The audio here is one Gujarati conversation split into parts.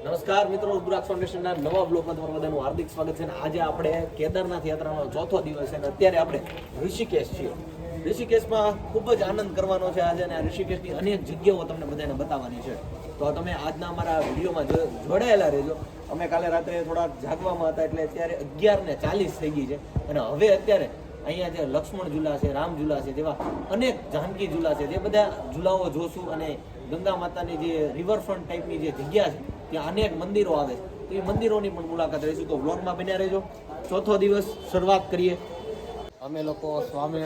નમસ્કાર મિત્રો, રુદ્રાક્ષ ફાઉન્ડેશનના નવા બ્લોગમાં તમારું બધાનું હાર્દિક સ્વાગત છે આજે આપણે કેદારનાથ યાત્રાનો ચોથો દિવસ છે અને અત્યારે આપણે ઋષિકેશ છીએ. ઋષિકેશમાં ખૂબ જ આનંદ કરવાનો છે આજે અને ઋષિકેશની અનેક જગ્યાઓ તમને બધાને બતાવવાની છે. તો તમે આજના અમારા વિડીયોમાં જોડાયેલા રહેજો. અમે કાલે રાત્રે થોડાક જાગવામાં હતા એટલે અત્યારે અગિયાર ને ચાલીસ થઈ ગઈ છે. અને હવે અત્યારે અહીંયા જે લક્ષ્મણ ઝૂલા છે, રામ ઝૂલા છે જેવા અનેક જાનકી ઝૂલા છે, જે બધા ઝૂલાઓ જોશું અને ગંગા માતાની જે રિવરફ્રન્ટ ટાઈપની જે જગ્યા છે ત્યાં અનેક મંદિરો આવે. તો એ મંદિરોની પણ મુલાકાત લઈશું. તો વ્લોગમાં બન્યા રહેજો. ચોથો દિવસ શરૂઆત કરીએ. અમે લોકો સ્વામી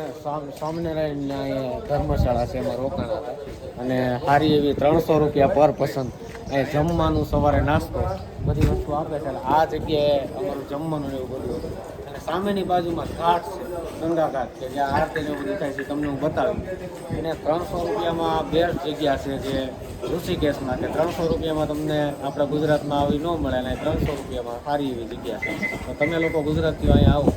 સ્વામિનારાયણના ધર્મશાળા છે, એમાં રોકાણા હતા. અને સારી એવી ત્રણસો રૂપિયા પર પસંદ. અહીંયા જમવાનું સવારે નાસ્તો. બધી વસ્તુ આપે છે. આ જગ્યાએ અમારું જમવાનું એવું બધું. અને સામેની બાજુમાં ઘાટ છે. ગંગા ઘાટ કે જ્યાં આરતી ને બધું થાય છે તમને હું બતાવી. અને ત્રણસો રૂપિયામાં બેસ્ટ જગ્યા છે જે ઋષિકેશમાં કે ત્રણસો રૂપિયામાં તમને આપણા ગુજરાતમાં આવી ન મળે અને ત્રણસો રૂપિયામાં સારી એવી જગ્યા છે. તો તમે લોકો ગુજરાતથી અહીંયા આવો.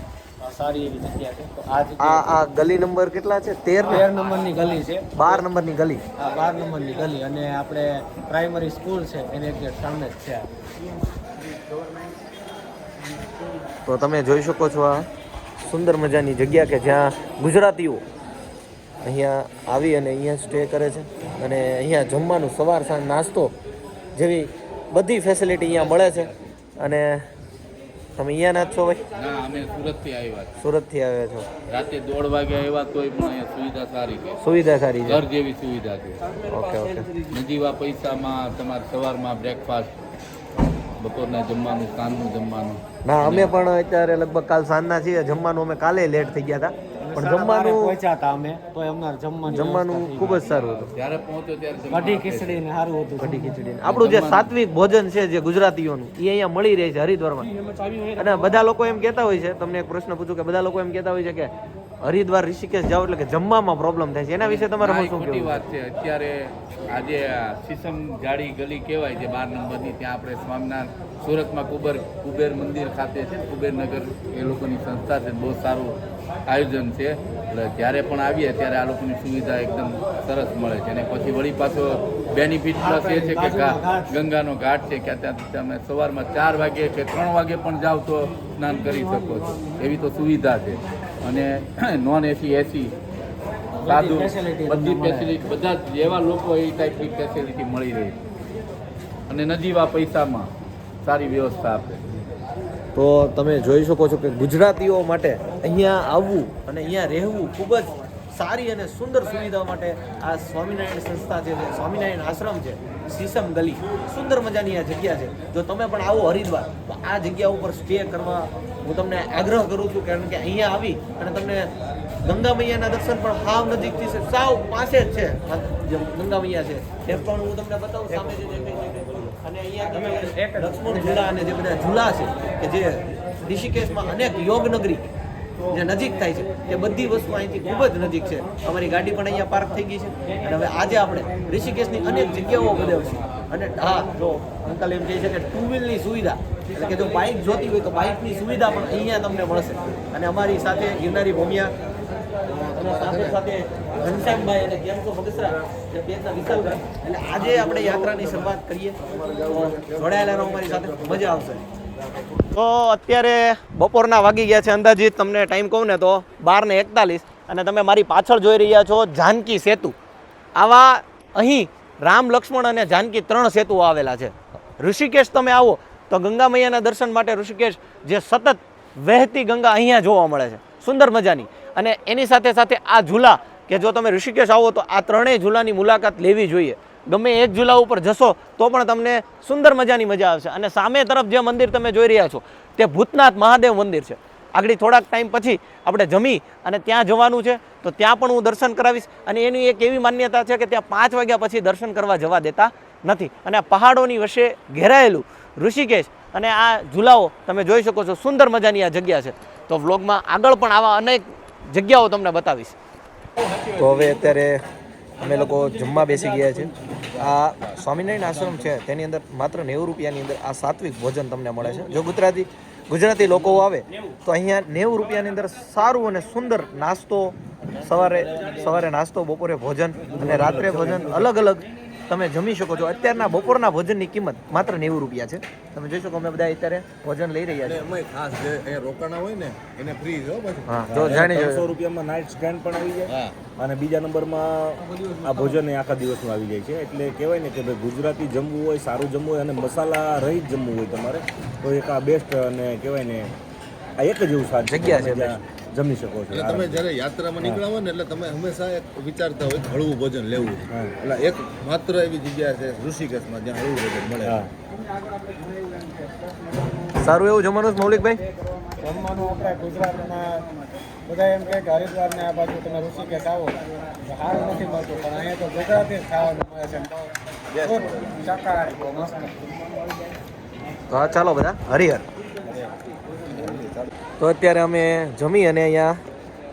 આ સારી એવી જગ્યા છે. તો આ આ આ ગલી નંબર કેટલા છે? તેર તેર નંબરની ગલી છે. બાર નંબરની ગલી. આ બાર નંબરની ગલી. અને આપણે પ્રાઇમરી સ્કૂલ છે એની સામે જ છે તો તમે જોઈ શકો છો આ. સુંદર મજાની જગ્યા કે જ્યાં ગુજરાતીઓ અહીંયા આવી અને અહીંયા સ્ટે કરે છે. અને અહીંયા જમવાનું સવાર સાંજ નાસ્તો જેવી બધી ફેસિલિટી અહીંયા મળે છે. અને તમે અહીંયા ના છો ભાઈ? ના અમે સુરતથી આવ્યા. સુરતથી આવ્યા છો. રાતે દોઢ વાગે આવ્યા તોય પણ અહીંયા સુવિધા સારી છે. સુવિધા સારી છે. ઘર જેવી સુવિધા છે. Okay okay. નજીવા પૈસામાં તમારે સવારમાં બ્રેકફાસ્ટ બપોરના જમવાનું સાંજનું જમવાનું. ના અમે પણ અત્યારે લગભગ કાલ સાંજના છીએ. જમવાનું અમે કાલે લેટ થઈ ગયા હતા. પણ જમવાનું પહોંચ્યા હતા અમે તો અમારે જમવાનું જમવાનું ખૂબ જ સારું હતું. જ્યારે પહોંચ્યો ત્યારે કઢી ખીચડી ને સારું હતું. કઢી ખીચડી આપણું જે સાત્વિક ભોજન છે જે ગુજરાતીઓનું એ અહીંયા મળી રહે છે હરિદ્વારમાં. અને બધા લોકો એમ કહેતા હોય છે તમને એક પ્રશ્ન પૂછું કે બધા લોકો એમ કહેતા હોય છે કે હરિદ્વાર ઋષિકેશ જાઓ એટલે કે જમવામાં પ્રોબ્લેમ થાય છે. એના વિશે તમારે શું કહેવું વાત છે. અત્યારે આજે સીસમ જાડી ગલી કહેવાય છે બાર નંબરની. ત્યાં આપણે સ્વામિનારાયણ સુરતમાં કુબેર કુબેર મંદિર ખાતે છે. કુબેરનગર એ લોકોની સંસ્થા છે. બહુ સારું આયોજન છે. એટલે જ્યારે પણ આવીએ ત્યારે આ લોકોની સુવિધા એકદમ સરસ મળે છે. અને પછી વળી પાછો બેનિફિટ પ્લસ એ છે કે ગંગાનો ઘાટ છે કે ત્યાં તમે સવારમાં ચાર વાગે કે ત્રણ વાગે પણ જાઓ તો સ્નાન કરી શકો છો. એવી તો સુવિધા છે. અને નોન એસી એસી સાદું બધી ફેસિલિટી બધા જ જેવા લોકો એ ટાઈપની ફેસિલિટી મળી રહે. અને નજીવા પૈસામાં સારી વ્યવસ્થા આપે. તો તમે જોઈ શકો છો કે ગુજરાતીઓ માટે અહીંયા આવવું અને અહીંયા રહેવું ખૂબ જ સારી અને સુંદર સુવિધાઓ માટે આ સ્વામિનારાયણ સંસ્થા છે જે સ્વામિનારાયણ આશ્રમ છે સીસમ ગલી સુંદર મજાની આ જગ્યા છે. જો તમે પણ આવો હરિદ્વાર તો આ જગ્યા ઉપર સ્ટે કરવા હું તમને આગ્રહ કરું છું કારણ કે અહીંયા આવી અને તમને ગંગા મૈયાના દર્શન પણ સાવ નજીકથી છે સાવ પાસે જ છે. ગંગા મૈયા છે એ પણ હું તમને બતાવું સામે જે અને અહીંયા તમે લક્ષ્મણ ઝૂલા અને જે બધા ઝૂલા છે કે જે ઋષિકેશમાં અનેક યોગ નગરી જે નજીક થાય છે તે બધી વસ્તુ અહીંથી ખૂબ જ નજીક છે. અમારી ગાડી પણ અહીંયા પાર્ક થઈ ગઈ છે. અને હવે આજે આપણે ઋષિકેશની અનેક જગ્યાઓ બતાવશું અને હા, જો, અંકલ એમ કહે છે કે ટુ વ્હીલની સુવિધા. એટલે કે જો બાઇક જોતી હોય તો બાઇકની સુવિધા પણ અહીંયા તમને મળશે. અને અમારી સાથે ગિરનારી ભૂમિયા સાથે સાથે ઘનશ્યામભાઈ અને એટલે આજે આપણે યાત્રાની શરૂઆત કરીએ. સાથે. મજા આવશે. તો અત્યારે બપોરના વાગી ગયા છે અંદાજિત, તમને ટાઈમ કહું ને તો બાર ને એકતાલીસ. અને તમે મારી પાછળ જોઈ રહ્યા છો જાનકી સેતુ. આવા અહીં રામ, લક્ષ્મણ અને જાનકી ત્રણ સેતુઓ આવેલા છે. ઋષિકેશ તમે આવો તો ગંગા મૈયાના દર્શન માટે ઋષિકેશ જે સતત વહેતી ગંગા અહીંયા જોવા મળે છે. સુંદર મજાની. અને એની સાથે સાથે આ ઝૂલા, કે જો તમે ઋષિકેશ આવો તો આ ત્રણેય ઝૂલાની મુલાકાત લેવી જોઈએ. ગમે એક ઝૂલા ઉપર જશો તો પણ તમને સુંદર મજાની મજા આવશે. અને સામે તરફ જે મંદિર તમે જોઈ રહ્યા છો, તે ભૂતનાથ મહાદેવ મંદિર છે. આગળ થોડાક ટાઈમ પછી આપણે જમી અને ત્યાં જવાનું છે, તો ત્યાં પણ હું દર્શન કરાવીશ. અને એની એક એવી માન્યતા છે કે ત્યાં પાંચ વાગ્યા પછી દર્શન કરવા જવા દેતા નથી. અને આ પહાડોની વચ્ચે ઘેરાયેલું ઋષિકેશ અને આ ઝૂલાઓ તમે જોઈ શકો છો, સુંદર મજાની આ જગ્યા છે. તો વ્લોગમાં આગળ પણ આવા અનેક જગ્યાઓ તમને બતાવીશ. તો હવે અત્યારે અમે લોકો જમવા બેસી ગયા છે. આ સ્વામિનારાયણ આશ્રમ છે, તેની અંદર માત્ર નેવું રૂપિયાની અંદર આ સાત્વિક ભોજન તમને મળે છે. જો ગુજરાતી ગુજરાતી લોકો આવે, તો અહીંયા નેવું રૂપિયાની અંદર સારું અને સુંદર નાસ્તો, સવારે સવારે નાસ્તો, બપોરે ભોજન અને રાત્રે ભોજન અલગ અલગ તમે જમી શકો છો. અત્યારના બપોરના ભોજનની કિંમત માત્ર નેવું રૂપિયા છે. તમે જોઈ શકો અમે બધા અત્યારે ભોજન લઈ રહ્યા છીએ. અમે ખાસ જે રોકાણા હોય ને એને ફ્રી જો હો હા જો જાણી જો રૂપિયામાં નાઇટ સ્ટેન્ડ પણ આવી જાય. અને બીજા નંબરમાં આ ભોજન એ આખા દિવસનું આવી જાય છે. એટલે કહેવાય ને કે ભાઈ ગુજરાતી જમવું હોય સારું જમવું હોય અને મસાલા રહી જમવું હોય તમારે તો એક આ બેસ્ટ અને કહેવાય ને આ એક જ એવું સારું જગ્યા છે જમી શકો છો. તમે જ્યારે યાત્રામાં નીકળ્યા હોય ને એટલે તમે હંમેશા એક વિચારતા હોય હળવું ભોજન લેવું એટલે એક માત્ર એવી જગ્યા છે ઋષિકેશમાં જ્યાં હળવું ભોજન મળે. સારું એવું જમવાનું છે મૌલિકભાઈ? જમવાનું આપણે ગુજરાતના બધા એમ કહે કે હરિદ્વાર ને આ બાજુ તમે ઋષિકેશ આવો. સારું નથી મળતું પણ અહીંયા તો ગુજરાતી ખાવાનું મળે છે. શાકાહારી બહુ મસ્ત. તો હા ચાલો બધા. હરિહર. તો અત્યારે અમે જમી અને અહીંયા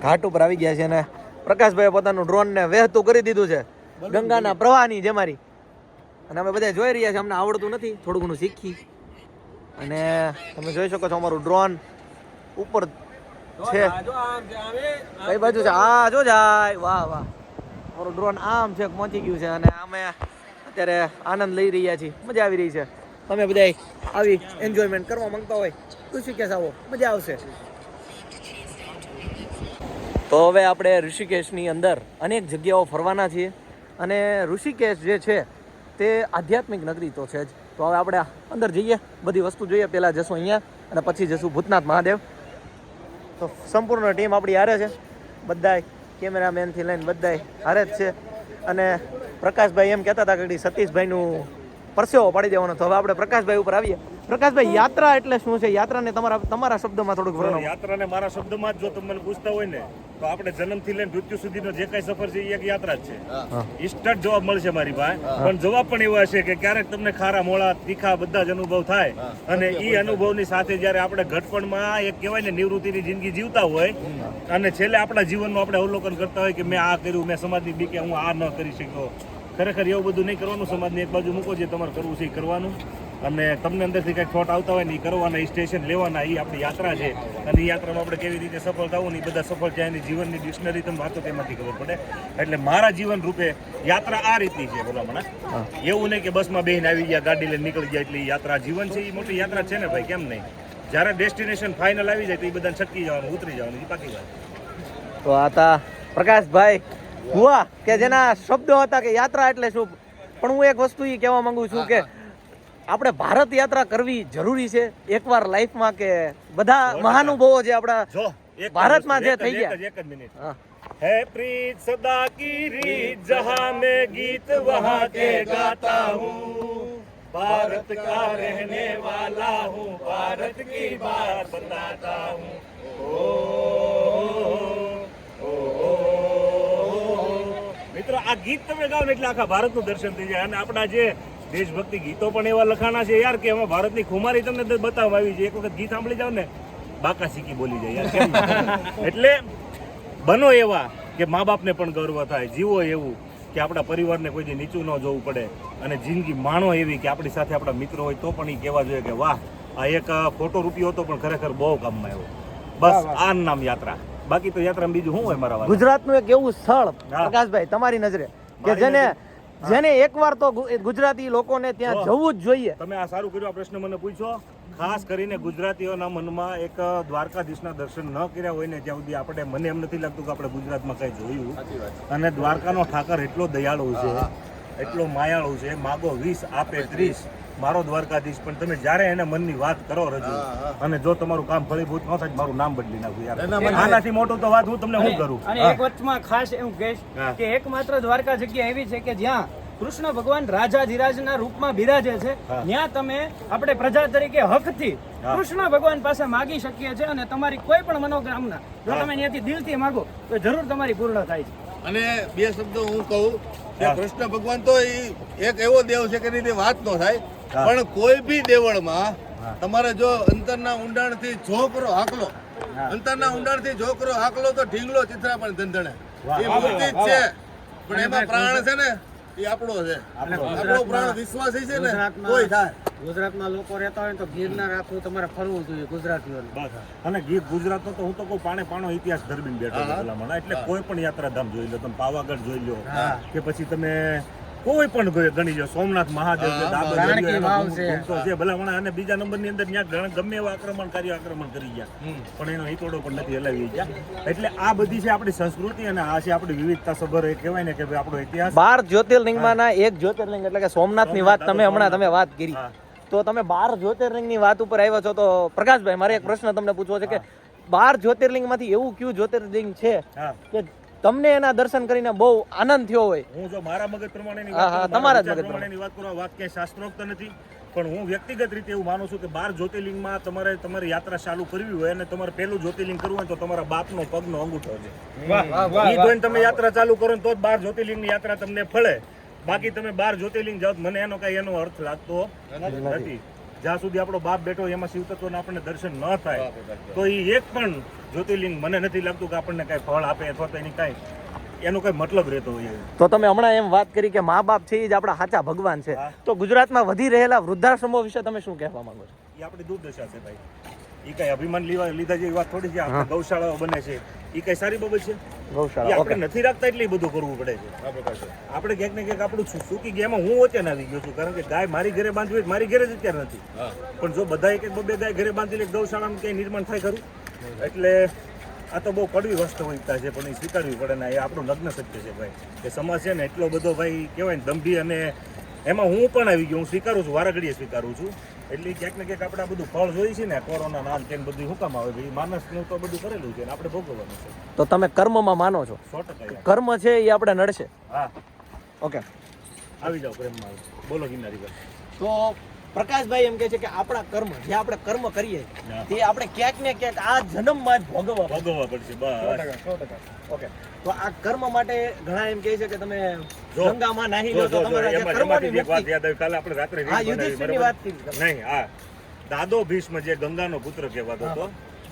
ઘાટ ઉપર આવી ગયા છે અને પ્રકાશભાઈએ પોતાનું ડ્રોન ને વહેતું કરી દીધું છે. ગંગાના પ્રવાહની જે મારી. અને અમે બધા જોઈ રહ્યા છીએ અમને આવડતું નથી થોડું ઘણું શીખી. અને તમે જોઈ શકો છો અમારું ડ્રોન ઉપર છે. કઈ બાજુ છે? આ જો જાય. વાહ વાહ. અમારું ડ્રોન આમ છે પહોંચી ગયું છે અને અમે અત્યારે આનંદ લઈ રહ્યા છીએ. મજા આવી રહી છે. તમે બધા આવી એન્જોયમેન્ટ કરવા માંગતા હોય ઋષિકેશ આવો? મજા આવશે. તો હવે આપણે ઋષિકેશની અંદર અનેક જગ્યાઓ ફરવાના છીએ અને ઋષિકેશ જે છે તે આધ્યાત્મિક નગરી તો છે જ. તો હવે આપણે અંદર જઈએ, બધી વસ્તુ જોઈએ. પહેલાં જશું અહીંયા અને પછી જશું ભૂતનાથ મહાદેવ. તો સંપૂર્ણ ટીમ આપણી હારે છે. બધાય કેમેરામેનથી લઈને બધાય હારે જ છે. અને પ્રકાશભાઈ એમ કહેતા હતા કે સતીશભાઈનું પરસેવો પાડી દેવાનો. તો હવે આપણે પ્રકાશભાઈ ઉપર આવીએ. પ્રકાશભાઈ યાત્રા એટલે શું છે? યાત્રાને તમારા તમારા શબ્દમાં થોડુંક વર્ણવો. યાત્રાને મારા શબ્દમાં જ જો તમે પૂછતા હોય ને તો આપણે જન્મથી લઈને મૃત્યુ સુધીનો જે કઈ સફર છે એ એક યાત્રા જ છે. ઇસ્ટર્ટ જવાબ મળશે મારી પાસે. પણ જવાબ પણ એવો હશે કે ક્યારેક તમને ખારા મોળા તીખા બધા જ અનુભવ થાય. અને એ અનુભવની સાથે જ્યારે આપણે ઘટપણમાં એક કહેવાય ને નિવૃત્તિની જિંદગી જીવતા હોય અને છેલ્લે આપણા જીવનનું આપણે અવલોકન કરતા હોય કે મેં આ કર્યું મેં સમાજની બીકે હું આ ન કરી શક્યો. ખરેખર એવું બધું નહીં કરવાનું. સમાજને એક બાજુ મૂકો જે તમારે કરવું છે એ કરવાનું. અને તમને અંદરથી કંઈક થોટ આવતા હોય ને એ કરવાના એ સ્ટેશન લેવાના એ આપણી યાત્રા છે. અને એ યાત્રામાં આપણે કેવી રીતે સફળ થવું ને એ બધા સફળ થાય એની જીવનની ડિક્શનરી તમે વાંચો તેમાંથી ખબર પડે. એટલે મારા જીવન રૂપે યાત્રા આ રીતની છે ભલામણા એવું નહીં કે બસમાં બેહીને આવી ગયા ગાડી લઈને નીકળી ગયા એટલે યાત્રા જીવન છે. એ મોટી યાત્રા છે ને ભાઈ કેમ નહીં? જ્યારે ડેસ્ટિનેશન ફાઇનલ આવી જાય તો એ બધાને છટકી જવાનું ઉતરી જવાનું એ પાકી જાય. તો આ પ્રકાશભાઈ હુઆ કે જેના શબ્દો હતા કે યાત્રા એટલે શું પણ હું એક વસ્તુ એ કહેવા માંગુ છું કે આપણે ભારત યાત્રા કરવી જરૂરી છે એકવાર લાઈફમાં કે બધા મહાનુભાવો જે આપણા જો એક જ ભારતમાં વસ્તુ, જે એક જ- થઈ ગયા. એક જ- એક જ મિનિટ હા. है प्रीत सदा की रीत जहाँ मैं गीत वहाँ के गाता हूँ भारत का रहने वाला हूँ भारत की बात बताता हूँ ओ, ओ, ओ, મિત્રો આ ગીત તમે ગાઓ ને એટલે આખા ભારતનું દર્શન થઈ જાય. અને આપણા જે દેશભક્તિ ગીતો પણ એવા લખાણા છે યાર કે એમાં ભારતની ખુમારી તમને બતાવવામાં આવી છે. એક વખત ગીત સાંભળી જાવ ને બાકા શીખી બોલી જાય યાર એટલે બનો એવા કે મા બાપને પણ ગર્વ થાય જીવો એવું કે આપણા પરિવારને કોઈ દી નીચું ન જોવું પડે. અને જિંદગી માણો એવી કે આપણી સાથે આપણા મિત્રો હોય તો પણ એ કહેવા જોઈએ કે વાહ આ એક ખોટો રૂપિયો હતો પણ ખરેખર બહુ કામમાં આવ્યો. બસ આ નામ યાત્રા. બાકી તો યાત્રામાં બીજું શું હોય મારા વાલા? ગુજરાતનું એક એવું સ્થળ હા. પ્રકાશભાઈ તમારી નજરે. કે મારી જેને જેને એકવાર તો ગુ- ગુજરાતી લોકોને ત્યાં. જવું જ જોઈએ. તમે આ સારું કર્યું આ પ્રશ્ન મને પૂછ્યો ખાસ કરીને ગુજરાતીઓના મનમાં એક દ્વારકાધીશના દર્શન ન કર્યા હોય ને જ્યાં સુધી આપણે મને એમ નથી લાગતું કે આપણે ગુજરાતમાં કઈ જોયું. અને દ્વારકાનો ઠાકર એટલો દયાળુ છે એટલો માયાળુ છે માગો વીસ આપે ત્રીસ. મારો દ્વારકાધીશ પણ તમે જ્યારે એને મનની વાત કરો રજુ અને જો તમારું કામ ફળીભૂત ન થાય મારું નામ બદલી નાખું યાર. આનાથી મોટું તો વાત હું તમને શું કરું? અને એક વચમાં ખાસ એવું કહીશ કે એકમાત્ર દ્વારકા જગ્યા એવી છે કે જ્યાં કૃષ્ણ ભગવાન રાજાધિરાજના રૂપમાં બિરાજે છે. ત્યાં તમે આપણે પ્રજા તરીકે હકથી. કૃષ્ણ ભગવાન પાસે માગી શકીએ છીએ અને તમારી કોઈ પણ મનોકામના જો તમે ત્યાંથી દિલથી માગો તો જરૂર તમારી પૂર્ણ થાય છે. અને બે શબ્દો હું કહું કે કૃષ્ણ ભગવાન તો એક એવો દેવ છે કે એની વાત ન થાય. પણ કોઈ બી દેવળમાં તમારે જો અંતરના ઊંડાણથી જો કરો હાકલો અંતરના ઊંડાણથી જો કરો હાકલો તો ઢીંગલો ચિત્રા પણ ધંધણે. એ મૂર્તિ જ છે. પણ એમાં પ્રાણ છે ને એ આપણો છે. આપણો પ્રાણ વિશ્વાસી છે ને કોઈ થાય. ગુજરાતમાં લોકો રહેતા હોય તો ગીરના રાખવું તમારે ફરવું જોઈએ ગુજરાતીઓને. અને ગીર ગુજરાતનો તો હું તો કહું પાણે પાણો ઇતિહાસ ધર્મીને બેઠો ભલામણ. એટલે કોઈ પણ યાત્રાધામ જોઈ લો તમે પાવાગઢ જોઈ લો કે પછી તમે કોઈ પણ ગણી જો સોમનાથ મહાદેવ છે ભલામણ અને બીજા નંબરની અંદર ત્યાં ગમે એવા આક્રમણકારીઓ આક્રમણ કરી ગયા. પણ એનો હિતોડો પણ નથી હલાવી ગયા. એટલે આ બધી છે આપણી સંસ્કૃતિ અને આ છે આપણી વિવિધતા સભર એ કહેવાય ને કે ભાઈ આપણો ઇતિહાસ. બાર જ્યોતિર્લિંગમાંના એક જ્યોતિર્લિંગ એટલે કે સોમનાથની વાત તમે હમણાં તમે વાત કરી. તો તમે બાર જ્યોતિર્લિંગની વાત ઉપર આવ્યા છો તો પ્રકાશભાઈ મારે એક પ્રશ્ન તમને પૂછવો છે કે બાર જ્યોતિર્લિંગમાંથી એવું કયું જ્યોતિર્લિંગ છે કે તમને એના દર્શન કરીને બહુ આનંદ થયો હોય. હું જો મારા મગજ પ્રમાણેની હા, વાત હા, કરું, તમારા મગજ પ્રમાણેની વાત કરું આ વાત ક્યાંય શાસ્ત્રોક્ત નથી પણ હું વ્યક્તિગત રીતે એવું માનું છું કે બાર જ્યોતિર્લિંગમાં તમારે તમારી યાત્રા ચાલુ કરવી હોય અને તમારે પહેલું જ્યોતિર્લિંગ કરવું હોય તો તમારા બાપનો પગનો અંગૂઠો છે. ઈ જોઈને તમે યાત્રા ચાલુ કરો ને તો જ બાર જ્યોતિર્લિંગની યાત્રા તમને ફળે. બાકી તમે બાર જ્યોતિર્લિંગ જાઓ તો મને એનો કઈ એનો અર્થ લાગતો નથી. જ્યાં સુધી આપણો બાપ બેઠો એમાં શિવ તત્વના આપણને દર્શન ન થાય તો એ એક પણ જ્યોતિર્લિંગ મને નથી લાગતું કે આપણને કઈ ફળ આપે અથવા તો એની કઈ એનો કઈ મતલબ રહેતો હોય તો તમે હમણાં એમ વાત કરી કે મા બાપ છે એ જ આપણા સાચા ભગવાન છે. તો ગુજરાતમાં વધી રહેલા વૃદ્ધાશ્રમો વિશે તમે શું કહેવા માંગો છો? એ આપણી દુર્દશા છે ભાઈ. એ કઈ અભિમાન લેવા લીધા જેવી વાત થોડી છે આપણે ગૌશાળાઓ બને છે. એ કઈ સારી બાબત છે? ગૌશાળા આપણે નથી રાખતા એટલે બધું કરવું પડે છે. આપણે ક્યાંક ને ક્યાંક આપણું સૂકી ગયા હું વચ્ચે આવી ગયો છું. કારણ કે ગાય મારી ઘરે બાંધવી હોય મારી ઘરે જ અત્યારે નથી. પણ જો બધા એક એક બબે ગાય ઘરે બાંધી લે ગૌશાળામાં ક્યાંય નિર્માણ થાય ખરું? એટલે આ તો બહુ કડવી વાસ્તવિકતા છે પણ એ સ્વીકારવી પડે ને એ આપણું લગ્ન સત્ય છે ભાઈ. કે સમાજ છે ને એટલો બધો ભાઈ કહેવાય ને દંભી અને એમાં હું પણ આવી ગયો હું સ્વીકારું છું વારાઘડીએ સ્વીકારું છું. એટલે ક્યાંક ને ક્યાંક આપણે આ બધું ફળ જોઈ છે ને કોરોના નામ તેમ બધું શું કામ આવે ભાઈ માણસનું તો બધું કરેલું છે ને આપણે ભોગવવાનું છે. તો તમે કર્મમાં માનો છો? સો ટકા કર્મ છે એ આપણે નડશે? હા. ઓકે. આવી જાઓ પ્રેમમાં. બોલો પર તો પ્રકાશભાઈ એમ કે છે કે આપણા કર્મ જે આપણે કર્મ કરીએ. તે આપણે ક્યાંક ને ક્યાંક આ જન્મમાં જ ભોગવવા ભોગવવા પડશે બસ. ઓકે. તો આ કર્મ માટે ઘણા એમ કહે છે કે તમે ગંગામાં નાહી લો તો તમારા જે કર્મોની એક વાત યાદ આવી કાલે આપણે રાત્રે હા યુધિષ્ઠિરની વાત કરી નહીં હા. દાદો ભીષ્મ જે ગંગાનો પુત્ર કહેવાતો હતો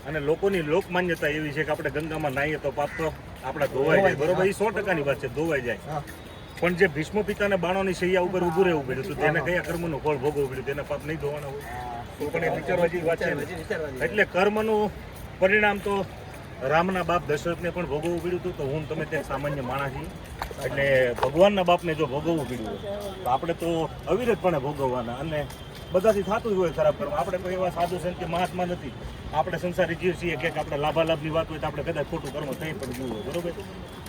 અને લોકોની લોકમાન્યતા એવી છે કે આપણે ગંગામાં નાહીએ તો પાપ તો આપણા ધોવાઈ જાય બરોબર? એ સો ટકાની વાત છે ધોવાઈ જાય. પણ જે ભીષ્મ પિતાને બાણોની સૈયા ઉપર ઊભું રહેવું પડ્યું હતું તેને કયા કર્મનું ફળ ભોગવવું પડ્યું? તેના પાપ નહીં ધોવાના હોય. પણ એ વિચારવા જેવી વાત છે. એટલે કર્મનું પરિણામ તો રામના બાપ દશરથને પણ ભોગવવું પડ્યું હતું, તો હું તમે તે સામાન્ય માણસ એટલે ભગવાનના બાપને જો ભોગવવું પડ્યું તો આપણે તો અવિરતપણે ભોગવવાના અને બધાથી થતું જ હોય ખરાબ કર્મ. આપણે કોઈ એવા સાધુ સંત કે મહાત્મા નથી. આપણે સંસારી જીવ છીએ કે આપણે લાભાલાભની વાત હોય તો આપણે કદાચ ખોટું કર્મ થઈ પણ ગયું હોય, બરોબર?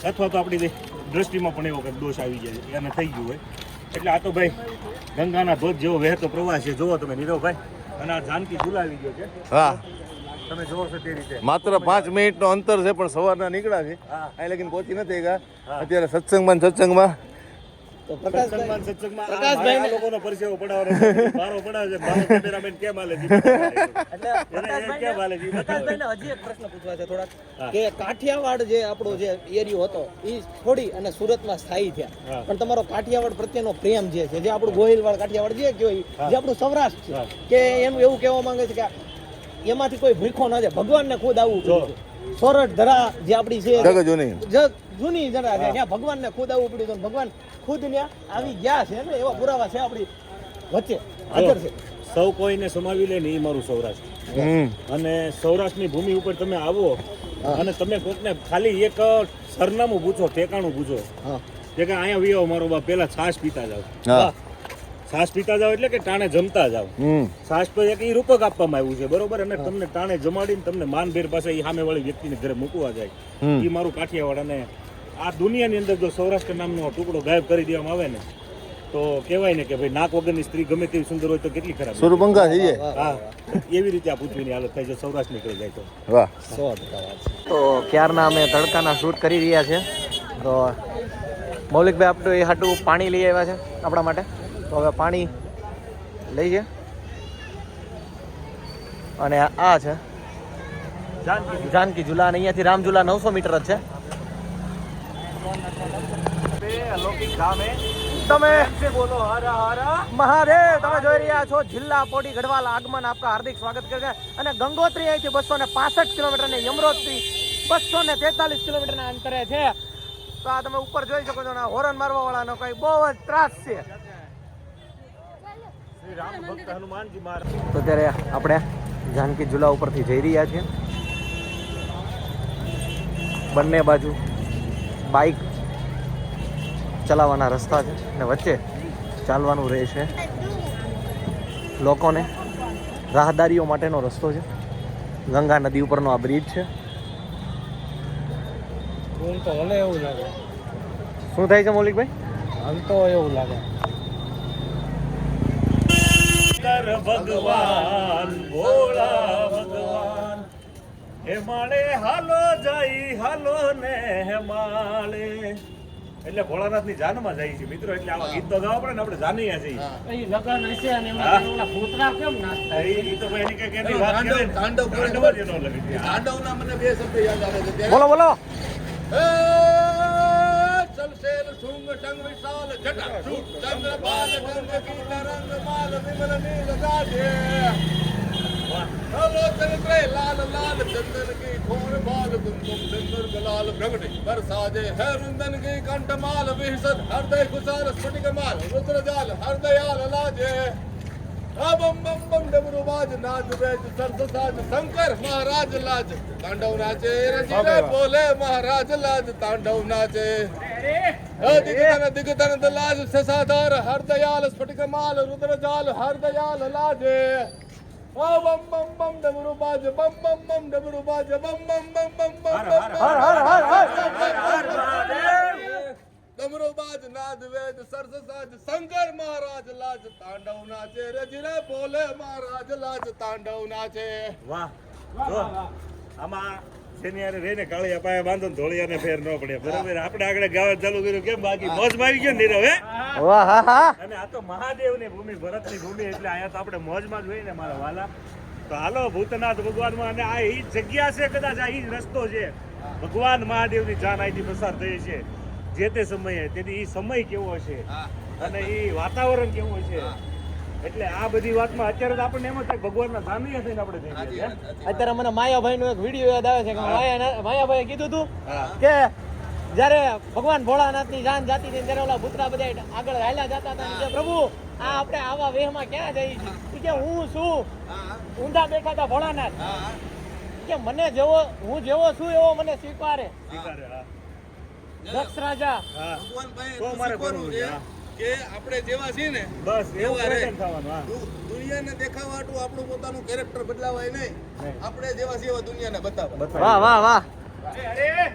અથવા તો આપણી દ્રષ્ટિમાં પણ એવો કંઈક દોષ આવી જાય, એને થઈ ગયું હોય. એટલે આ તો ભાઈ ગંગાના ધોધ જેવો વહેતો પ્રવાહ છે. જોવો તમે નીરવભાઈ અને આ જાનકી ઝુલાવી ગયો છે. હા. તમે જોવો છો તે રીતે. માત્ર પાંચ મિનિટ નો અંતર છે પણ સવારના નીકળ્યા છે. હા. લગીન પહોંચી નથી ગયા. અત્યારે સત્સંગમાં ને સત્સંગમાં. તો પ્રકાશભાઈ સત્સંગમાં ને સત્સંગમાં આ પ્રકાશભાઈને- આ લોકોનો પરસેવો પડાવવાનો મારો પડાવે છે મારો કેમેરામેન કેમ હાલે છે? એટલે એને કેમ હાલે છે? પ્રકાશભાઈને હજી એક પ્રશ્ન પૂછવા છે થોડાક. હા. કે કાઠિયાવાડ જે આપણો જે એરિયો હતો એ છોડી અને સુરતમાં સ્થાયી થયા. પણ તમારો કાઠિયાવાડ પ્રત્યેનો પ્રેમ જે છે જે આપણું ગોહિલવાડ કાઠિયાવાડ જે કયો ઈ, જે આપણું સૌરાષ્ટ્ર છે કે એનું એવું કહેવા માંગે છે કે આ એમાંથી કોઈ ભૂખો ન જાય. ભગવાનને ખુદ આવું પડ્યું છે. સોરઠ ધરા જે આપણી છે જગ જૂની. જગ જૂની જરા છે. ત્યાં ભગવાનને ખુદ આવવું પડ્યું હતું ભગવાન ખુદ ત્યાં આવી ગયા છે ને એવા પુરાવા છે આપણી વચ્ચે હાજર છે. સૌ કોઈને સમાવી લે ને એ મારું સૌરાષ્ટ્ર. હમ. અને સૌરાષ્ટ્રની ભૂમિ ઉપર તમે આવો અને તમે કોકને ખાલી એક સરનામું પૂછો ઠેકાણું પૂછો. હા. કે અહીંયા વિયો મારો બાપ પેલા છાશ પીતા જાવ હા. છાશ પીતા જાવ એટલે કે ટાણે જમતા જાવ હમ. છાશ તો એક ઈ રૂપક આપવામાં આવ્યું છે બરોબર? અને તમને ટાણે જમાડીને તમને માનભેર પાસે ઈ સામે વાળી વ્યક્તિને ઘરે મૂકવા જાય. એ ઈ મારું કાઠિયાવાડ અને આ દુનિયાની અંદર જો સૌરાષ્ટ્ર નામનો ટુકડો ગાયબ કરી દેવામાં આવે ને તો કહેવાય ને કે ભાઈ નાક વગરની સ્ત્રી ગમે તેવી સુંદર હોય તો કેટલી ખરાબ હોય. થઈ જાય હા એવી રીતે આ પૃથ્વીની હાલત થાય છે સૌરાષ્ટ્ર નીકળી જાય તો. વાહ. તો ક્યારના અમે તડકાના શૂટ કરી રહ્યા છે તો મૌલિકભાઈ આપણે એ હાટું પાણી લઈ આવ્યા છે આપણા માટે? તો હવે પાણી લઈએ અને આ છે. જાનકી ઝુલા. અને અહીંયાથી રામ ઝુલા નવસો મીટર જ છે. તમે મહાદેવ તમે જોઈ રહ્યા છો જિલ્લા પોડી ગઢવાલ આગમન આપકા હાર્દિક સ્વાગત કરે અને ગંગોત્રી અહીંથી બસો ને પાસઠ કિલોમીટર ને યમરોદથી બસો ને તેતાલીસ કિલોમીટર ના અંતરે છે. તો આ તમે ઉપર જોઈ શકો છો ને હોરન મારવા વાળાનો કઈ બહુ જ ત્રાસ છે શ્રી રામ ભક્ત હનુમાનજી મહારાજ તો ત્યારે આપણે જાનકી ઝુલા ઉપરથી જઈ રહ્યા છીએ. બંને બાજુ બાઇક ચલાવવાના રસ્તા છે અને વચ્ચે ચાલવાનું રહેશે લોકોને રાહદારીઓ માટેનો રસ્તો છે. ગંગા નદી ઉપરનો આ બ્રિજ છે. શું થાય છે મૌલિકભાઈ? હાલ તો એવું લાગે. શંકર ભગવાન ભોળા ભગવાન. હે માળે હાલો જાય હાલો ને હે માળે. એટલે ભોળાનાથની જાનમાં જાય છે મિત્રો એટલે આવા ગીત તો ગાવા પડે ને આપણે જાનીએ છીએ એ લગન હશે અને ભૂતરા કેમ નાચતા એ તો ભાઈ એની એની વાત કરે તાંડવ તાંડવ જ એનો લગે છે. તાંડવના મને બે શબ્દ યાદ આવે છે. બોલો બોલો. એ શેર શુંગ શંગ વિશાલ જટા. ચંદ્ર બાલ ચંદ્ર કીર્ત રંગ માલ વિમલ નીલ ગાઢે હલો ચંદ્રે લાલ લાલ ચંદન કી ખોર બાલ કુમકુમ ચંદર ગલાલ ભ્રમણી. વરસાદે હે રુંદન કી કંઠ માલ વિહસદ હૃદય કુશાલ સ્ફટિક માલ રુદ્ર જાલ હૃદયાલ લાજે. બમ બમ બમ ડબરુ બાજ નાદ વેજ સરસ સાજ શંકર મહારાજ લાજ. તાંડવ નાચે રજીરા બોલે મહારાજ લાજ. તાંડવ નાચે. దిగుతన దిగుతన దలాజు శశాధార హర్దయాల స్ఫటికమాల రుద్రజాలు హర్దయాల లాజే బం బం బం డబురు బాజ బం బం బం డబురు బాజ బం బం బం బం బం హర్ హర్ హర్ హర్ ડમરો બાજ નાદ વેદ સરસ સાજ શંકર મહારાજ લાજ તાંડવ નાચે રજરે બોલે મહારાજ લાજ તાંડવ નાચે વાહ આમાં જેની હારે રહીને કાળિયા પાયા બાંધો ને ધોળિયાને ફેર ન પડે. બરાબર? આપણે આગળ ગાવા ચાલુ કર્યું. કેમ બાકી? મોજમાં આવી ગયો ને નીરવ હે? વાહ હા હા. અને આ તો મહાદેવની ભૂમિ ભરતની ભૂમિ એટલે અહીંયા તો આપણે મોજમાં જ હોય ને મારા વાલા. તો હાલો ભૂતનાથ ભગવાનમાં અને આ ઈ જગ્યા છે કદાચ આ ઈ રસ્તો છે. ભગવાન મહાદેવની જાન અહીંથી પસાર થઈ છે. જે તે સમયે તેથી ઈ સમય કેવો છે? અને ઈ વાતાવરણ કેવું છે? એટલે આ બધી વાતમાં અત્યારે તો આપણને એમ જ થાય ભગવાનના સાનિધ્ય થઈને આપણે થઈ ગયા અત્યારે મને માયાભાઈ નો એક વીડિયો યાદ આવે છે કે માયા માયાભાઈએ કીધું હતું કે જ્યારે ભગવાન ભોળાનાથની જાન જાતી હતી ત્યારે ઓલા ભૂતરા બધા આગળ હાલ્યા જતા હતા કે પ્રભુ આ આપણે આવા વેહમાં ક્યાં જઈએ છીએ? કે હું છું. ઊંધા બેઠા હતા ભોળાનાથ. કે મને જેવો હું જેવો છું એવો મને સ્વીકારે. સ્વીકારે, દક્ષ રાજા. ભગવાન પાસે કે આપણે જેવા છીએ ને બસ એવા રહે. દુનિયાને દેખાવા હાટુ આપણું પોતાનું કેરેક્ટર બદલાવાય નહીં. આપણે જેવા છીએ એવા દુનિયાને બતાવો વાહ વાહ વાહ. અરે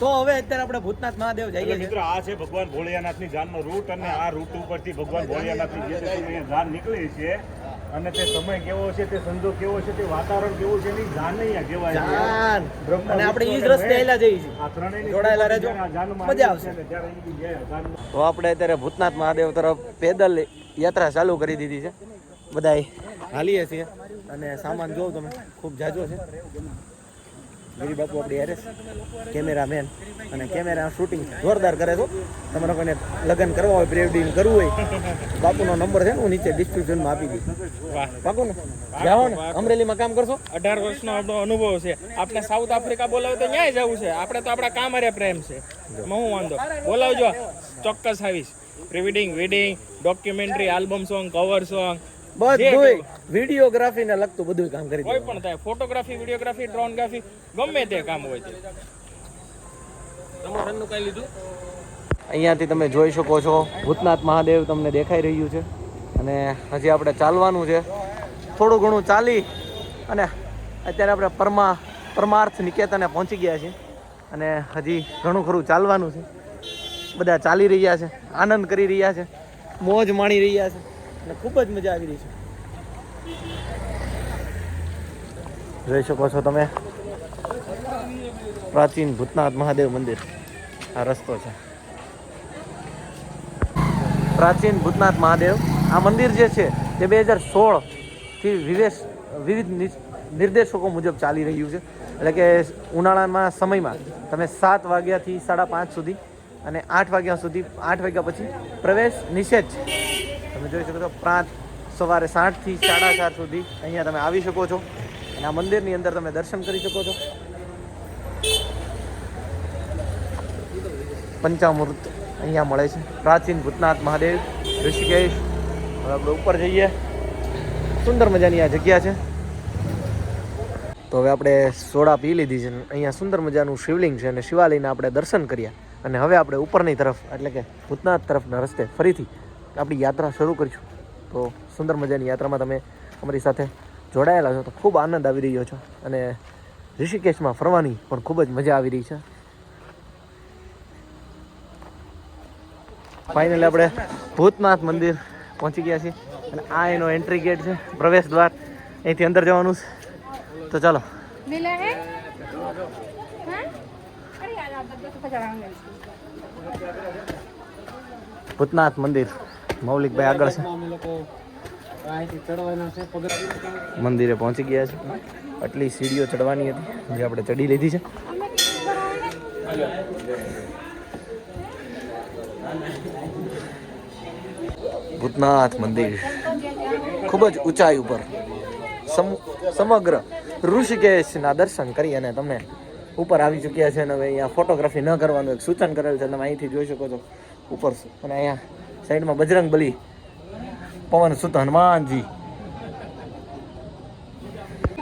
તો હવે અત્યારે આપણે ભૂતનાથ મહાદેવ જઈએ મિત્ર મિત્રો આ છે ભગવાન ભોળિયાનાથની જાનનો રૂટ અને આ રૂટ ઉપરથી ભગવાન ભોળિયાનાથની જે જાન નીકળી છે અને તે સમય કેવો છે તે સંજોગ કેવો છે તે વાતાવરણ કેવું છે એની જાન નહીં કહેવાય. જાન બ્રહ્મા, અને આપણે ઈ જ રસ્તે આયલા જઈએ છીએ. આ ત્રણેયની જોડાયેલા રહેજો. મજા આવશે. તો આપણે અત્યારે ભૂતનાથ મહાદેવ તરફ પેદલ યાત્રા ચાલુ કરી દીધી છે. બધાય હાલીએ છીએ. અને સામાન જોવો તમે. ખૂબ જાજો છે. ગિરી બાપુ આપણી હેરેસ કેમેરામેન અને કેમેરા શૂટિંગ જોરદાર કરે છો. તમારે કોઈને લગ્ન કરવા હોય પ્રેવડિંગ કરવું હોય બાપુનો નંબર છે ને હું નીચે ડિસ્ક્રિપ્શનમાં આપી દઈશ. બાપુ ને જાઓ ને અમરેલીમાં કામ કરશો? અઢાર વર્ષનો આપણો અનુભવ છે. આપણે સાઉથ આફ્રિકા બોલાવે તો ન્યાય જવું છે. આપણે તો આપણા કામ અરે પ્રેમ છે. હું વાંધો? બોલાવજો. ચોક્કસ આવીશ. Pre wedding wedding documentary album song cover song બધું વિડીયોગ્રાફી ને લગતું બધું કામ કરી કોઈ પણ થાય. ફોટોગ્રાફી વિડીયોગ્રાફી ડ્રોનગ્રાફી ગમે તે કામ હોય તે. અહીંયાથી તમે જોઈ શકો છો ભૂતનાથ મહાદેવ તમને દેખાઈ રહ્યું છે. અને હજી આપણે ચાલવાનું છે. થોડું ઘણું ચાલી અને અત્યારે આપણે પરમા પરમાર્થ નિકેતને પહોંચી ગયા છીએ. અને હજી ઘણું ખરું ચાલવાનું છે. બધા ચાલી રહ્યા છે આનંદ કરી રહ્યા છે મોજ માણી રહ્યા છે. અને ખૂબ જ મજા આવી રહી છે. જોઈ શકો છો તમે? પ્રાચીન ભૂતનાથ મહાદેવ મંદિર. આ રસ્તો છે. પ્રાચીન ભૂતનાથ મહાદેવ, આ મંદિર જે છે, તે બે હજાર સોળથી વિવેશ, વિવિધ નિર્દેશકો મુજબ ચાલી રહ્યું છે. એટલે કે ઉનાળાના સમયમાં તમે સાત વાગ્યાથી સાડા પાંચ સુધી અને આઠ વાગ્યા સુધી, આઠ વાગ્યા પછી પ્રવેશ નિષેધ છે. તમે જોઈ શકો છો પ્રાંત સવારે સાઠથી સાડા ચાર સુધી અહીંયા તમે આવી શકો છો. અને આ મંદિરની અંદર તમે દર્શન કરી શકો છો. પંચામૃત અહીંયા મળે છે. પ્રાચીન ભૂતનાથ મહાદેવ, ઋષિકેશ, હવે આપણે ઉપર જઈએ. સુંદર મજાની આ જગ્યા છે. તો હવે આપણે સોડા પી લીધી છે. અહીંયા સુંદર મજાનું શિવલિંગ છે અને શિવાલયના આપણે દર્શન કર્યા. અને હવે આપણે ઉપરની તરફ, એટલે કે ભૂતનાથ તરફના રસ્તે ફરીથી આપણી યાત્રા શરૂ કરીશું. તો સુંદર મજાની યાત્રામાં તમે અમારી સાથે જોડાયેલા છો તો ખૂબ આનંદ આવી રહ્યો છો. અને ઋષિકેશમાં ફરવાની પણ ખૂબ જ મજા આવી રહી છે. ફાઇનલી આપણે ભૂતનાથ મંદિર પહોંચી ગયા છીએ. અને આ એનો એન્ટ્રી ગેટ છે પ્રવેશ દ્વાર. અહીંથી અંદર જવાનું છે. તો ચાલો. ભૂતનાથ મંદિર. મૌલિકભાઈ આગળ છે. મંદિરે પહોંચી ગયા છે. આટલી સીડીઓ ચડવાની હતી, જે આપણે ચડી લીધી છે. ભૂતનાથ મંદિર, ખૂબ જ ઊંચાઈ ઉપર. સમ- સમગ્ર ઋષિકેશના દર્શન કરી અને તમે ઉપર આવી ચૂક્યા છે અને હવે અહીંયા ફોટોગ્રાફી ન કરવાનું, એક સૂચન કરેલ છે, તમે અહીંથી જોઈ શકો છો. ઉપર અને અહીંયા સાઈડમાં બજરંગ બલી. પવન સુત હનુમાનજી.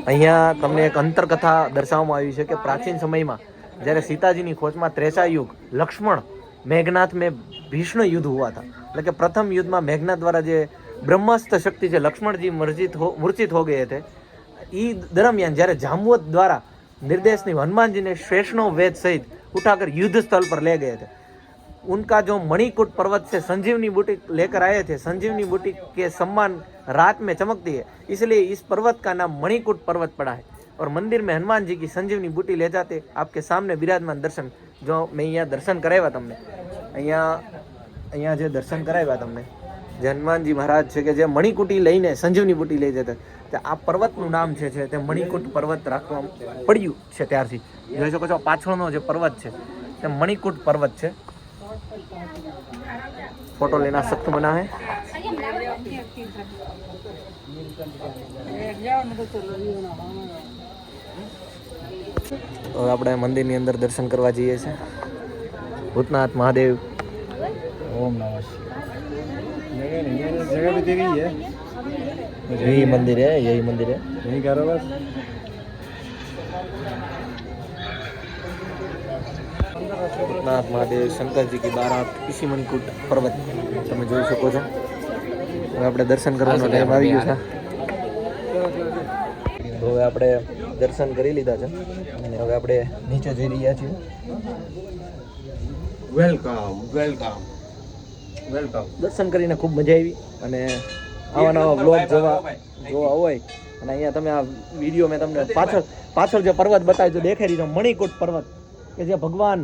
અહીંયા તમને એક અંતરકથા દર્શાવવામાં આવી છે કે પ્રાચીન સમયમાં જ્યારે સીતાજીની ખોજમાં ત્રેસા યુગ, લક્ષ્મણ, મેઘનાથ મેં ભીષ્ણ યુદ્ધ હોવા હતા. એટલે કે પ્રથમ યુદ્ધમાં મેઘનાથ દ્વારા જે બ્રહ્માસ્ત્ર શક્તિ છે, લક્ષ્મણજી મર્જિત હો, મૂર્છિત હો ગયે હતે એ દરમિયાન જ્યારે જામવત દ્વારા નિર્દેશની હનુમાનજીને શ્રેષ્ઠનો વેદ સહિત ઉઠાકર યુદ્ધ સ્થળ પર લઈ ગયા હતા. उनका जो मणिकूट पर्वत से संजीवनी बूटी लेकर आए थे संजीवनी बूटी के सम्मान रात में चमकती है इसलिए इस पर्वत का नाम मणिकूट पर्वत पड़ा है और मंदिर में हनुमान जी की संजीवनी बूटी ले जाते आपके सामने विराजमान दर्शन जो મેં અહીંયા દર્શન કરાવ્યા તમને અહીંયા અહીંયા જે દર્શન કરાવ્યા તમને જે હનુમાનજી મહારાજ છે કે જે મણિકુટી લઈને સંજીવની બુટી લઈ જતા તે આ પર્વતનું નામ છે છે તે મણિકૂટ પર્વત રાખવા પડ્યું છે ત્યારથી જોઈ શકો છો પાછળનો જે પર્વત છે તે મણિકૂટ પર્વત છે फोटो लेना सख्त मना है હવે આપણે મંદિરની અંદર દર્શન કરવા જઈએ છીએ ભૂતનાથ મહાદેવ ओम नमः जगह भी तेरी है यही मंदिर है यही मंदिर है यही करो बस ભૂતનાથ મહાદેવ શંકરજી કી બારાત ઇસી મણિકૂટ પર્વત. તમે જોઈ શકો છો. હવે આપણે દર્શન કરવાનો ટાઈમ આવી ગયો છે. તો હવે આપણે દર્શન કરી લીધા છે. અને હવે આપણે નીચે જઈ રહ્યા છીએ. વેલકમ વેલકમ વેલકમ દર્શન કરીને ખૂબ મજા આવી અને આવા નવા બ્લોગ જોવા જોવા હોય. અને અહીંયા તમે આ વીડિયો મેં તમને પાછળ પાછળ જે પર્વત બતાવ્યો તો દેખાઈ રહ્યો મણિકૂટ પર્વત. કે જે ભગવાન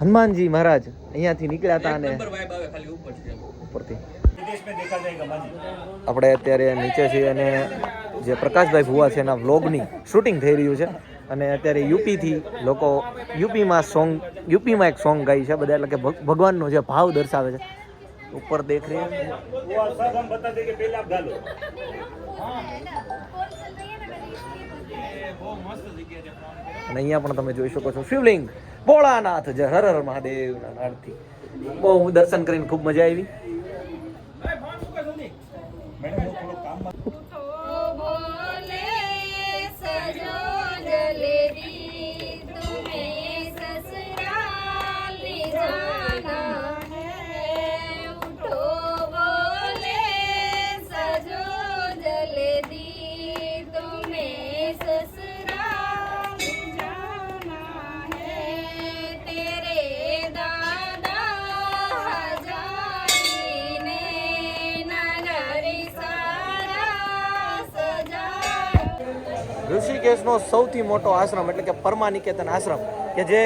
હનુમાનજી મહારાજ અહીંયાથી નીકળ્યા હતા અને ઉપરથી. આપણે અત્યારે નીચે છીએ અને જે પ્રકાશભાઈ ભુવા છે એના વ્લોગની શૂટિંગ થઈ રહ્યું છે અને અત્યારે યુપીથી લોકો યુપીમાં સોંગ યુપીમાં એક સોંગ ગાય છે બધા એટલે કે ભગ- ભગવાનનો જે ભાવ દર્શાવે છે. ઉપર દેખ રહી અને અહીંયા પણ તમે જોઈ શકો છો શિવલિંગ. ભોળાનાથ જય હર હર મહાદેવ નાદથી બહુ દર્શન કરીને ખૂબ મજા આવી. ઋષિકેશનો સૌથી મોટો આશ્રમ એટલે કે પરમા નિકેતન આશ્રમ, કે જે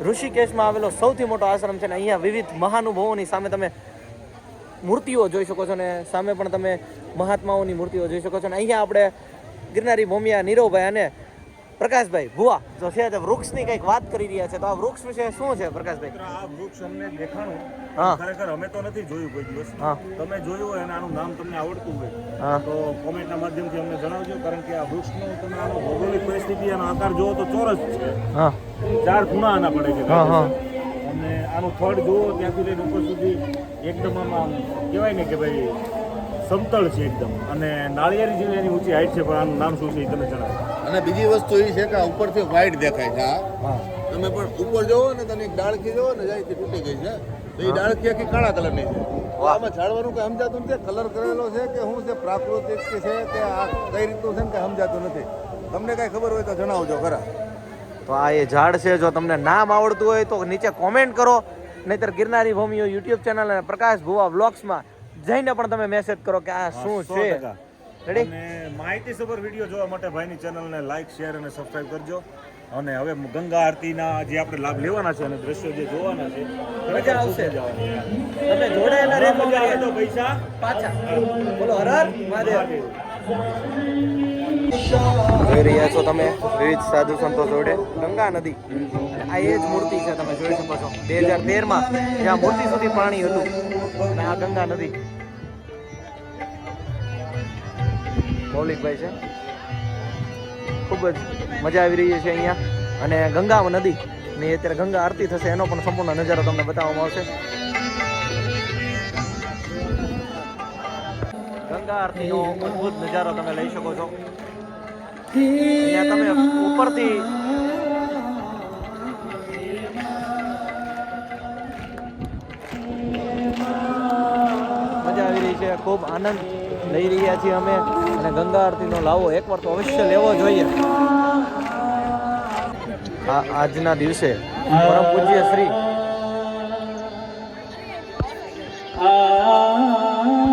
ઋષિકેશમાં આવેલો સૌથી મોટો આશ્રમ છે ને અહીંયા વિવિધ મહાનુભાવોની સામે તમે મૂર્તિઓ જોઈ શકો છો ને સામે પણ તમે મહાત્માઓની મૂર્તિઓ જોઈ શકો છો ને અહીંયા આપણે ગિરનારી ભૂમિયા નીરવભાઈ અને પ્રકાશભાઈ ભુવા જો છે તે વૃક્ષની કંઈક વાત કરી રહ્યા છે તો આ વૃક્ષ વિશે શું છે પ્રકાશભાઈ? આ વૃક્ષ અમને દેખાણું હા. ખરેખર અમે તો નથી જોયું કોઈ દિવસ. હા. તમે જોયું હોય અને આનું નામ તમને આવડતું હોય હા. તો કોમેન્ટના માધ્યમથી અમને જણાવજો કારણ કે આ વૃક્ષનો તમે આનો ભૌગોલિક પરિસ્થિતિ આનો આકાર જોવો તો ચોરસ છે. હા. ચાર ખૂણા આના પડે છે. હા, હા. અને આનું થડ જુઓ ત્યાંથી લઈને ઉપર સુધી એકદમ આમ આમ કહેવાય ને કે ભાઈ સમતળ છે એકદમ. અને નાળિયેરી જેવી એની ઊંચી હાઈટ છે પણ આનું નામ શું છે એ તમે જણાવો. અને બીજી વસ્તુ એ છે કે ઉપરથી વ્હાઈટ દેખાય છે આ હા. તમે પણ ઉપર જોવો ને એક ડાળખી જોવો ને જાય તૂટી ગઈ છે. તો એ ડાળખી આખી કાળા કલરની છે. આમાં ઝાડવાનું કે સમજાતું નથી. કલર કરેલો છે કે શું છે? પ્રાકૃતિક છે કે આ કઈ રીતનું છે ને કે સમજાતું નથી. તમને કઈ ખબર હોય તો જણાવજો ખરા. તો આ એ ઝાડ છે જો તમને નામ આવડતું હોય તો નીચે કોમેન્ટ કરો. નહીતર ગિરનારી ભૂમિઓ યુટ્યુબ ચેનલ અને પ્રકાશ ભુવા બ્લોગ્સમાં જઈને પણ તમે મેસેજ કરો કે આ શું છે? રેડી અને માહિતીસભર વીડિયો જોવા માટે ભાઈની ચેનલને લાઈક શેર અને સબસ્ક્રાઇબ કરજો. અને હવે ગંગા આરતીના જે આપણે લાભ લેવાના છે અને દ્રશ્યો જે જોવાના છે મજા આવશે. તમે જોડાયેલા રહેજો મજા આવે તો પૈસા. પાછા. બોલો હર હર મહાદેવ. જોઈ રહ્યા છો તમે વિવિધ સાધુ સંતો જોડે. ગંગા નદી. આ એ જ મૂર્તિ છે તમે જોઈ શકો છો. બે હજાર તેરમાં જ્યાં મૂર્તિ સુધી પાણી હતું અને આ ગંગા નદી. મૌલિકભાઈ છે. ખૂબ જ મજા આવી રહી છે અહીંયા. અને ગંગા નદી ને અત્યારે ગંગા આરતી થશે, એનો પણ સંપૂર્ણ નજારો તમને બતાવવામાં આવશે. ગંગા આરતીનો અદ્ભુત નજારો તમે લઈ શકો છો. અહીંયા તમે ઉપરથી મજા આવી રહી છે. ખૂબ આનંદ લઈ રહ્યા છીએ અમે. અને ગંગા આરતીનો લાવો એકવાર તો અવશ્ય લેવો જોઈએ. આજના દિવસે પરમ પૂજ્ય શ્રી